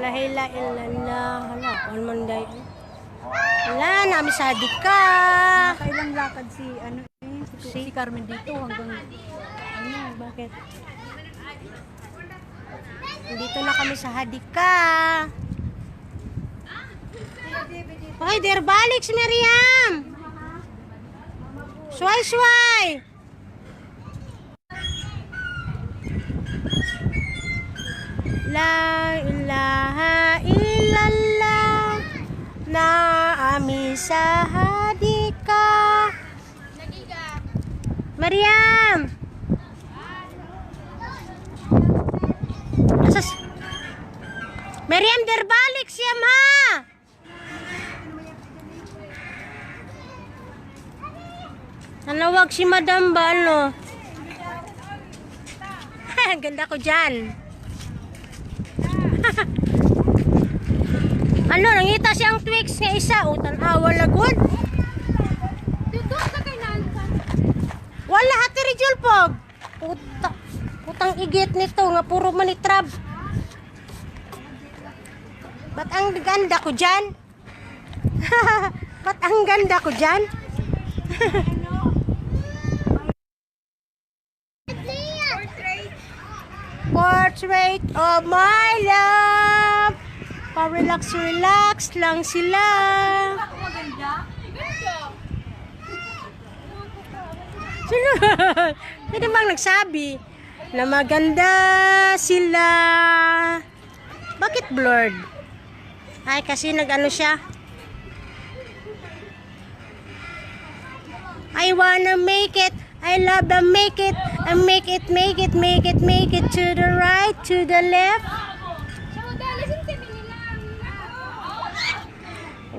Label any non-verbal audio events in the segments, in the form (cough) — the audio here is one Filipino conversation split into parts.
La hila illallah. Hala, all man day. Wala, nami sa ka. Kailang lakad si ano eh, si, Si- Carmen dito hanggang Ano, bakit? Dito na kami sa Hadika. Hoy, der balik si Miriam. Sway, sway. La ilaha illallah na ami sa Hadika. Mariam! Asas... Mariam, der balik siya, ma! Nanawag si madam ba, ano? (laughs) Ganda ko dyan. Ano, nangita siyang Twix nga isa. Utan awa lagod. Wala hati Rijul Pog. Puta, putang igit nito nga puro manitrab. Ba't ang ganda ko dyan? (laughs) Ba't ang ganda ko dyan? (laughs) Portrait of my love. Pa-relax, relax lang sila. (laughs) Sino? Sino bang nagsabi na maganda sila? Bakit blurred? Ay, kasi nag-ano siya. I wanna make it. I love the make it. I make it, make it, make it, make it to the right, to the left.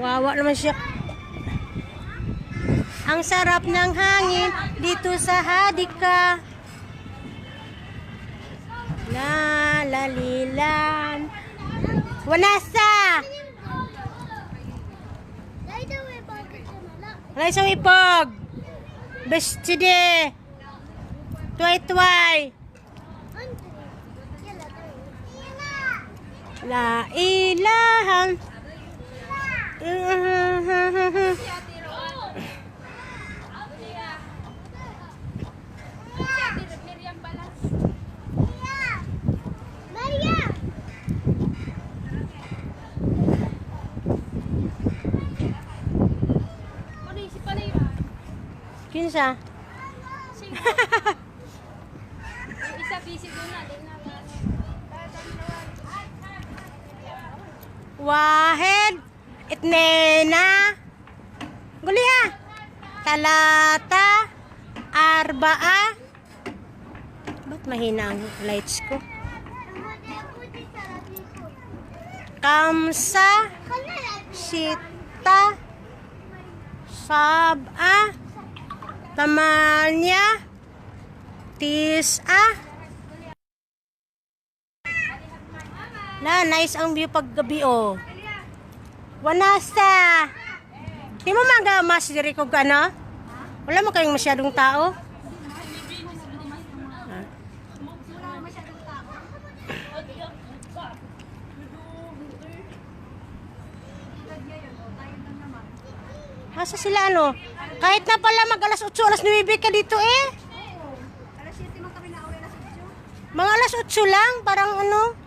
Wawa naman siya. Ang sarap ng hangin dito sa Hadika. La la lilan. Wanasa. Wala isang ipog. Best today. Tway tway. La ilahan. Kinsa? Isa busy doon na, din na. Wahed. Itnena. Guliha. Talata. Arbaa. Ba't mahina ang lights ko? Kamsa. Sita. Sab'a. Tamanya. Tis'a. Na, nice ang view paggabi oh. Wanasa. Di mo mga mas diri ko ano? Wala mo kayong masyadong tao? Asa sila ano? Kahit na pala mag alas 8, alas 9 ka dito eh. Alas 7 man kami na uwi alas 8. Mga alas 8 lang, parang ano.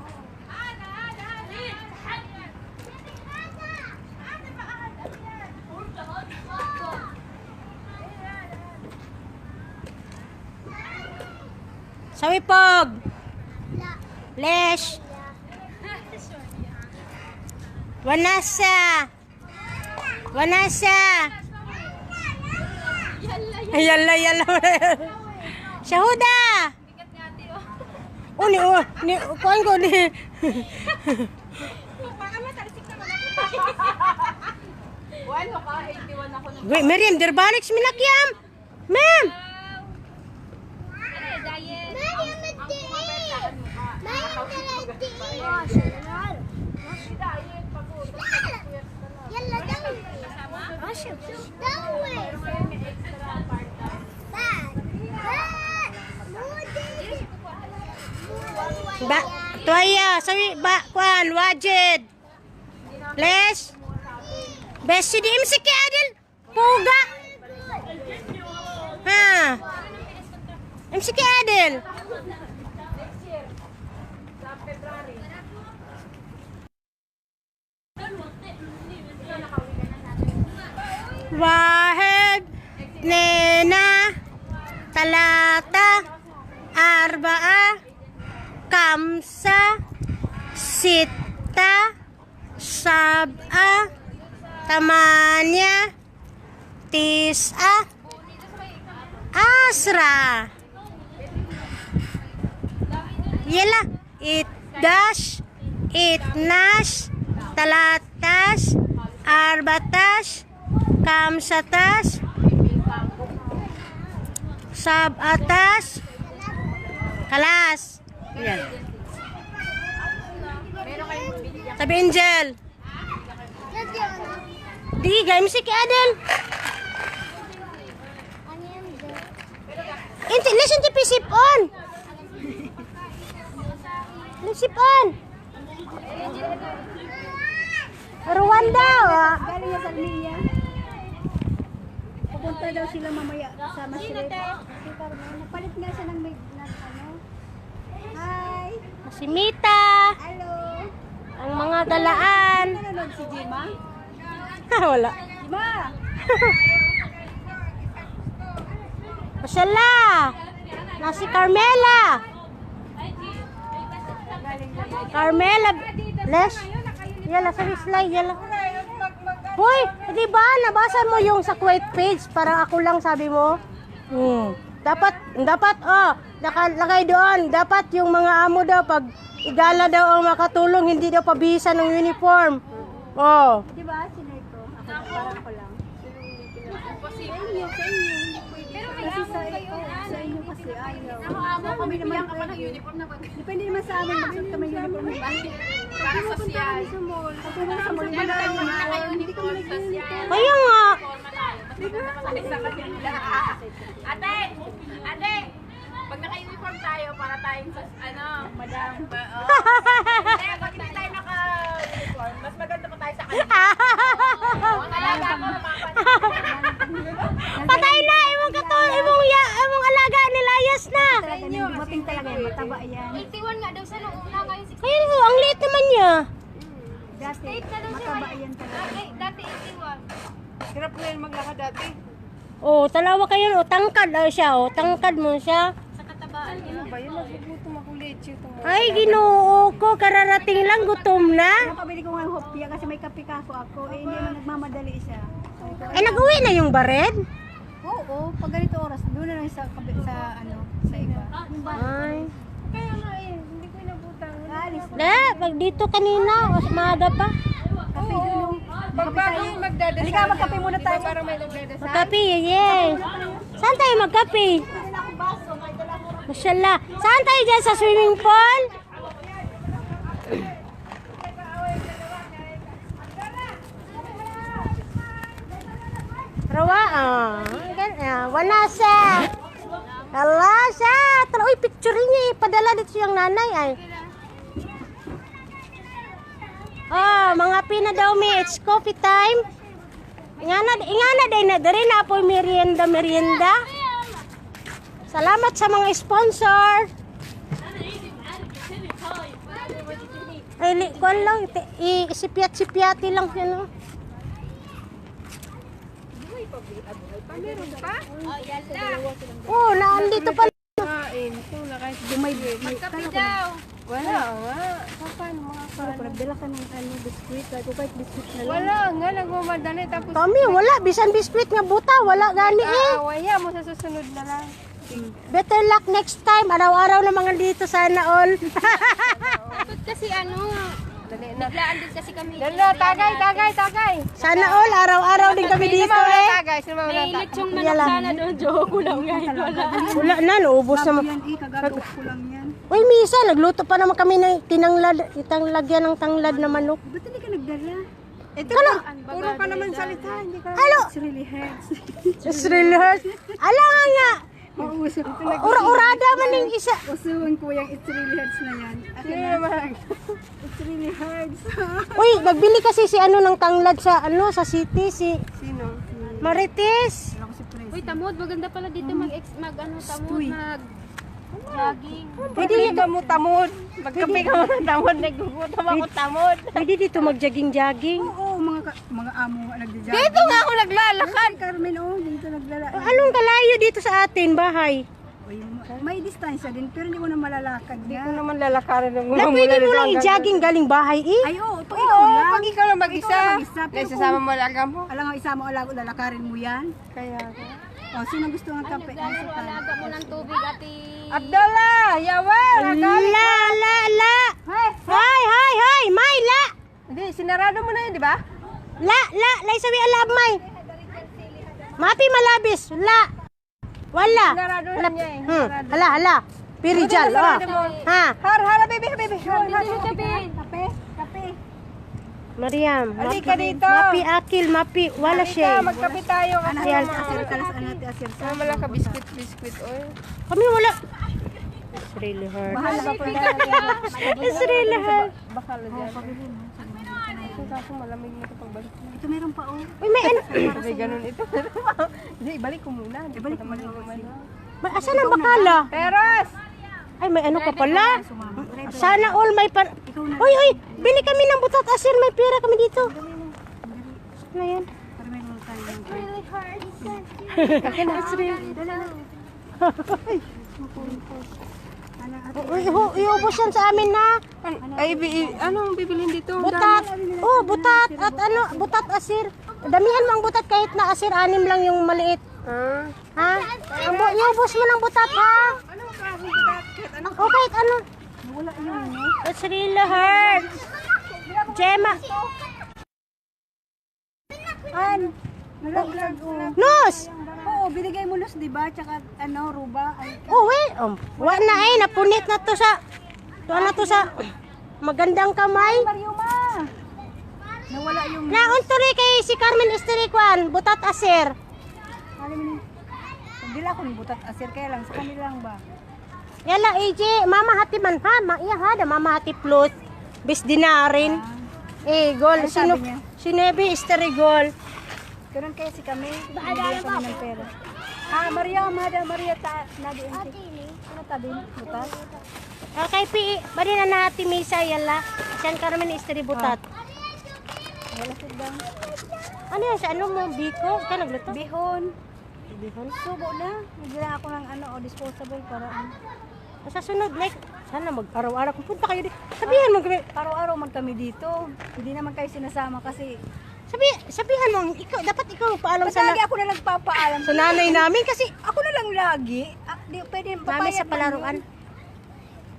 Sawipog. Lesh. Wanasa. Wanasa. Yalla yalla. Shahuda. Oh, ni oh, ni kuan ko ni. Walo ka, 81 ako ng Wait, Miriam, derbalik si Minakyam. Ma'am. ano, diet. Diet, pagod. Yalla daw. Daw eh. Bad. Bad. Moody. Ba, tuaya, sabi, ba, kwan, wajid. Les. Besi di MC si Adil. Puga. Ha. MC si Adil. Wahid, Nena, Talata, Arbaa, Kamsa, Sita, Sab'a, Tamanya, Tis'a, Asra. Yela, Itdash, Itnash, Talatas, Arbatas, Kamsatas, Sabatas, Kalas. Yan. Sabi Angel. Di, game si Adel. Inti, listen to pisip on. Pisip on. Rwanda. ah. Galing sa Almeria. Pupunta daw sila mamaya sa Masret. Si Carmen. Napalit nga siya ng, may- ng ano. Hi! Si Mita. Hello! Ang mga galaan. Nanonood si Jima? Wala. Jima! Masala. Na si Carmela. Carmela. Les. Yala, sabi slide. Yala. Hoy, di ba nabasa mo yung sa Kuwait page? Parang ako lang sabi mo. Hmm. Dapat, dapat, oh, nakalagay doon. Dapat yung mga amo daw, pag igala daw ang makatulong, hindi daw pabisa ng uniform. Oh. Di ba? Sinay ko. Ako, parang ko lang. Sa inyo, sa inyo. Hindi pwede. Pero may Kasi sa, kayo oh, na. sa inyo kasi ayaw. Ako amo, Kami naman ka pa ng uniform na pag... Depende naman sa amin. Bakit kami uniform ba? Para sa siyan. Sa mall. Pag sa mall, wala tayong uniform. Hindi kami nag-uniform. Kaya nga. Ate! Ate! Pag naka-uniform tayo, para tayong sa, ano, madam. Hindi, (laughs) pag hindi tayo naka-uniform, mas maganda pa tayo sa kanila. Oo, talaga ako, Patay na, imong katul, imong ya, imong alaga ni Layas na. Talaga, nang dumating talaga yan. Mataba yan. 81 nga daw sa nung una, ngayon 60. Kaya mo, ang liit naman niya. Dati, mataba yan talaga. Dati, dati 81. Hirap na yun maglakad dati. Oh, talawa kayo, oh, tangkad oh, siya, oh, tangkad mo siya. Sa katabaan niya. Ano ba yun? Nagugutom ako leche. Ay, ginoo ko, kararating lang, gutom na. Napabili ko nga hopya kasi may kape kako ako. Eh, hindi naman nagmamadali siya. Ay, nag-uwi na yung bared? Oo, oo, pag ganito oras, doon na lang sa, sa ano, sa iba. Ay. Eh, hindi ko inabutang. Alis. Na, pag dito kanina, mas pa. Kape doon. Yung magdadasal. Halika, magkape muna tayo. Parang may nagdadasal. Magkape, yay. Saan tayo magkape? Mashallah. Saan tayo dyan sa swimming pool? Rawa, ah. Ah, Wanasa. Hala siya. Tara, uy, picture niya. eh. Padala dito yung nanay ay. Oh, mga pina daw mi. It's coffee time. Ingana, ingana day na diri na po merienda merienda. Salamat sa mga sponsor. Ay, li, kuwan lang, iti- i, sipiat-sipiati lang yan. oh. Oh, naandito pa. Kain. Ito na kahit May, may, Kape daw. Wala nga. Paano mga kung nagdala ka ng ano, biskuit, kahit kahit biskuit na lang. Wala nga, nagmamadali. Tapos Kami, wala. Bisan biskuit nga buta. Wala gani eh. aawaya mo sa susunod na lang. Better luck next time. Araw-araw na mga dito sana all. Kasi ano, Dali na. biglaan din kasi kami. Dali na, tagay, tagay, tagay. sana all. Araw-araw din kami dito eh. tagay? Sino mga May lechong manok sana doon. Joke ko lang ngayon. Wala. Wala na, naubos na. Yan, eh, kagagawa ko lang yan. Uy, Misa, nagluto pa naman kami ng tinanglad, itang lagyan ng tanglad na manok. Ba't hindi ka nagdala? Ito ka, puro ka naman salita. Hindi ka Ano? It really hurts. It's really hurt. Ala nga nga. Mauso. Ito nag Ura-urada man yung isa. usuhan ko yung it's really hurts na yan. Akin na. It's really hurts. Uy, nagbili kasi si ano ng tanglad sa ano sa city si Sino? Marites. Si Pres. Uy, tamod. Maganda pala dito mag, ex, mag ano, tamod, mag jogging. Pwede dito mo tamod. Magkape ka mo ng tamod. Nagugutom ako tamod. Pwede dito mag-jogging-jogging. Oo, mga mga amo nga nagja-jogging. Dito nga ako naglalakad. Ay, Carmen, oh, dito naglala. Anong kalayo dito sa atin, bahay? Uy, may distansya din, pero hindi ko na malalakad Hindi ko naman lalakarin ng Na pwede mo lang i-jogging galing bahay eh. Ay, oo, pag ikaw lang. pag ikaw lang mag-isa. Ikaw lang mag-isa, pero Kaya sasama mo lang mo. Alam nga, isa mo alago, lalakarin mo yan. Kaya. O, sino gusto ng kape? Alaga mo ng tubig, ati. Abdullah! Yawan! La la la. Hi, hi, hi, may la. Hindi, sinarado mo na yun, di ba? La la, lay sabi alab may. Mapi malabis, la. Wala. Niya eh. Hmm, hala hala. Pirijal, ah. Ha, Har, har, baby, baby. Har, har. Kape? Kape? Mariam. Mapi- dito. Mapi akil, mapi wala siya. magkape tayo. Anak, asir sa anak, asir. Sama lang ka biskuit, biskuit, oy. Kami wala. It's really hard. Mahal ka pa It's really hard. Bakal na dyan. Kaso malamig na ito pagbalik mo. Ito meron pa, oh. Uy, may ano. Kasi ganun ito. (laughs) Hindi, ibalik ko muna. Ibalik ko muna. May, asan ang bakala? Peros! Ay, may ano ka pala. Sana all may pa... Uy, uy, bili kami ng butat asir. May pera kami dito. Ano yan? Para meron tayo. It's really... Hu- (laughs) iubos yan sa amin na. Ay, bi- anong bibilin dito? Butat. Oh, butat. At ano, butat asir. Damihan mo ang butat kahit na asir. Anim lang yung maliit. Ah. Ha? Ang bu- iubos mo ng butat, ha? Oh, kahit ano. wala yun, no? It's really hard. Gemma. An, nalaglag, oh. Nos! Oo, binigay mo los, di ba? Tsaka, ano, ruba. Oh, well. Um, wa na eh. Napunit na to sa... To na to sa... Magandang kamay. Mario, ma! Nawala yung... Naon kay si Carmen Esterikwan. Butat asir. Alam mo, hindi lang ni butat asir, kaya lang, sa kanila lang ba? Yala, AJ. Mama hati man ha. Ma iya ha. Da mama hati plus. Bis dinarin. Eh, gol. Ano Sino? Sinebi Esterigol. Ganun kaya si kami, bigyan kami ng pera. Ah, Maria, Mada, Maria, ta, nadi Ano tabi? Butas? Okay, pi. Bali na nati misa yala. Siyan Carmen Esteributат. Wala sidang. Ano yan? Sa ano mo? Biko? Ka nagluto? Bihon. Bihon. Subo na. Nagdala ako ng ano, o disposable para ano. Sa sunod, like, sana mag-araw-araw. Kung punta kayo dito, sabihan mo kami. Araw-araw man kami dito. Hindi naman kayo sinasama kasi Sabi, sabihan mo, ikaw, dapat ikaw paalam Ba't sa, lagi na, ako na nagpapaalam? sa nanay namin kasi Ako na lang lagi. Ah, di, pwede, namin papayat sa lang palaruan. yun.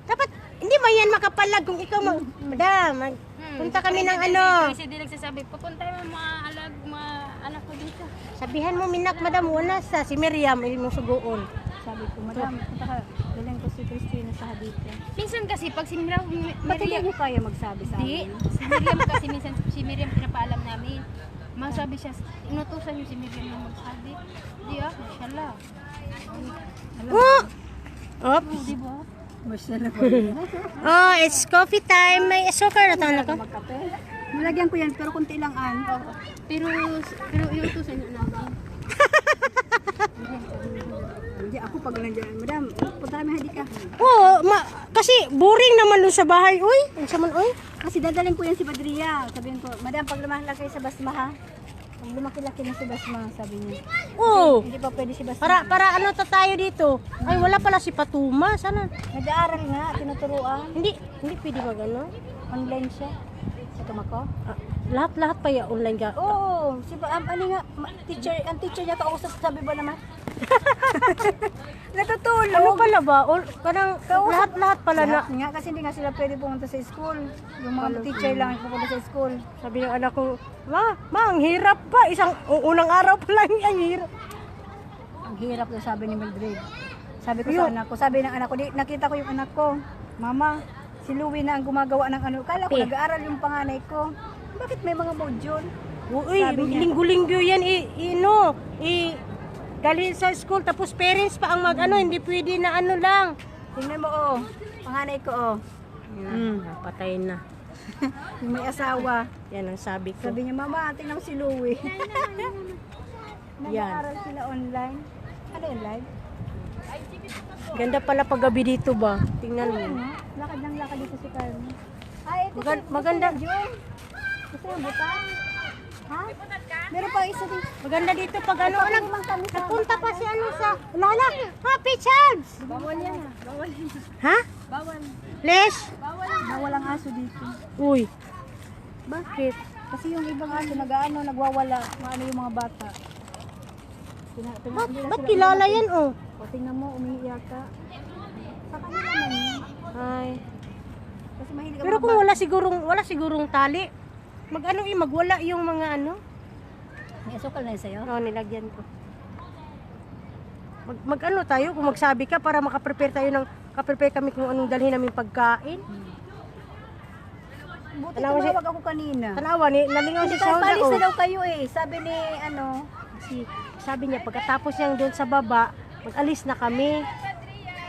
Dapat, hindi mo yan makapalag kung ikaw, mag, madam, mag, punta kami ng ano. Kasi di nagsasabi, papunta yung mga alag, mga anak ko dito. Sabihan mo, minak, madam, wala sa si Miriam, hindi mo sugoon. Sabi ko, madam, punta ka. Christina sa Hadite. Minsan kasi, pag si Miriam, Ba't hindi niyo kaya magsabi sa Di, amin? si Miriam kasi minsan si Miriam pinapaalam namin. Masabi siya, inutusan niyo si Miriam na magsabi. Di ah, lang. Oh! Oops. Di ba? Masya na Oh, it's coffee time. May sugar na tayo ko. Magkape. Nilagyan ko yan, pero kunti lang an. Pero, pero inutusan niyo namin. (laughs) Ako pag nandiyan. Madam, punta kami Hadika. Oo, ma, kasi boring naman doon sa bahay. Uy, ang saman, uy. Kasi dadalhin ko yan si Badria. Sabihin ko, Madam, pag lumaki sa Basma ha. Pag lumaki-laki na si Basma, sabi niya. Oo. Hindi pa pwede si Basma. Para, para ano ta tayo dito? Ay, wala pala si Patuma. Sana? Nag-aaral nga, tinuturuan. Hindi, hindi pwede mag ano? Online siya. Sa tumako. Ah, lahat-lahat pa ya online ka. Oo, si ba, um, ano nga, ma- teacher, ang teacher niya kausap, sabi ba naman? (laughs) Natutulog. Ano pala ba? All, parang lahat-lahat pala na. Lahat nga, kasi hindi nga sila pwede pumunta sa school. Yung mga teacher lang ang pupunta sa school. Sabi ng anak ko, Ma, ma, ang hirap pa. Isang u- unang araw pa lang ang hirap. Ang hirap daw sabi ni Mildred. Sabi ko sa anak ko, sabi ng anak ko, di, nakita ko yung anak ko, Mama, si Louie na ang gumagawa ng ano. Kala ko Eh. nag-aaral yung panganay ko. Bakit may mga module? Uy, linggo-linggo yan, i, i, no, i, dalhin sa school tapos parents pa ang mag ano, hindi pwede na ano lang. Tingnan mo, oh. Panganay ko, oh. Hmm, patay na. (laughs) Yung may asawa. Yan ang sabi ko. Sabi niya, mama, tingnan mo si Louie. (laughs) Yan. Nag-aaral sila online. Ano yun, live? Ganda pala paggabi dito ba? Tingnan mo. Ano? Lakad ng lakad dito si Carmen. Ay, ito Magan- maganda. Gusto yung butang. Ha? Meron pa isa din. Maganda dito pag ano, Ano sa... nagpunta pa si ano sa, Lala, Happy Chabs! Bawal yan ah. Bawal. Ha? Bawal. Les? Bawal. Bawal ang aso dito. Uy. Bakit? Kasi yung ibang aso nag-ano, nagwawala. Maano yung mga bata. Tina, tina, na ba't kilala yan oh? O tingnan mo, umiiyak ka. Sa kanila naman yun. Ay. Kasi mahilig ang Pero kung wala sigurong, wala sigurong tali, mag ano eh, magwala yung mga ano. May asukal na yun sa'yo? Oo, nilagyan ko. Mag, mag ano tayo, kung magsabi ka para makaprepare tayo ng, kaprepare kami kung anong dalhin namin pagkain. Buti Tanawa si- tumawag ako kanina. Tanawa, ni, nalingaw si Kasi Shauda palis oh. na daw kayo eh. Sabi ni ano, Si, sabi niya, pagkatapos niyang doon sa baba, mag-alis na kami.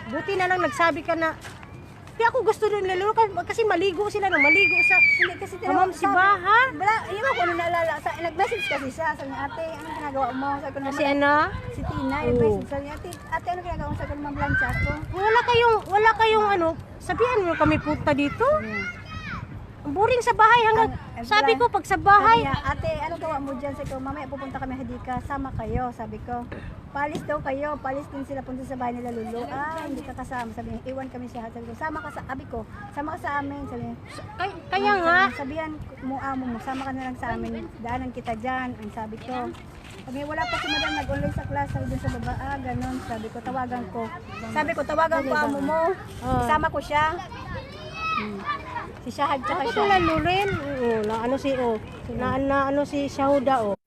Buti na lang nagsabi ka na, di ako gusto rin lalo kasi maligo sila na maligo sa hindi kasi Ma'am, si Baha. Wala, hindi ko ano naalala. Sa, nag-message kasi siya. Sabi niya, ate, anong ginagawa mo? Sabi ko naman, ano, si Tina, Oo. nag-message. Niya, ate, ate, anong ginagawa mo? Sabi ko naman, plancha ko. wala kayong, wala kayong ano, sabihan mo kami punta dito. Ang boring sa bahay hanggang, Ang- ang sabi plan- ko pag sa Sabi bahay, niya, ate, anong gawa mo dyan? Sabi ko, mamaya pupunta kami Hadika, sama kayo. Sabi ko, palis daw kayo, palis din sila punta sa bahay nila Lulu. Ah, hindi ka kasama. Sabi niya, iwan kami siya. Sabi ko, sama ka sa, abi ko, sama ka sa amin. Sabi niya, kay, kaya nga, Sabihan mo amo mo, sama ka na lang sa amin. Daanan kita dyan. Ang sabi ko. Sabi niya, wala pa si madam nag-online sa class. Sabi dun sa baba, ah, ganun. Sabi ko, tawagan ko. Sabi ko, tawagan ko amo mo. Ah. Isama ko siya. Si Shahad tsaka ako siya. tulad rin, oo, na ano si, oh, na, na ano si Shahuda, oh.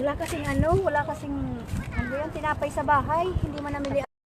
Wala kasing ano, wala kasing, ano yan, tinapay sa bahay. Hindi man namili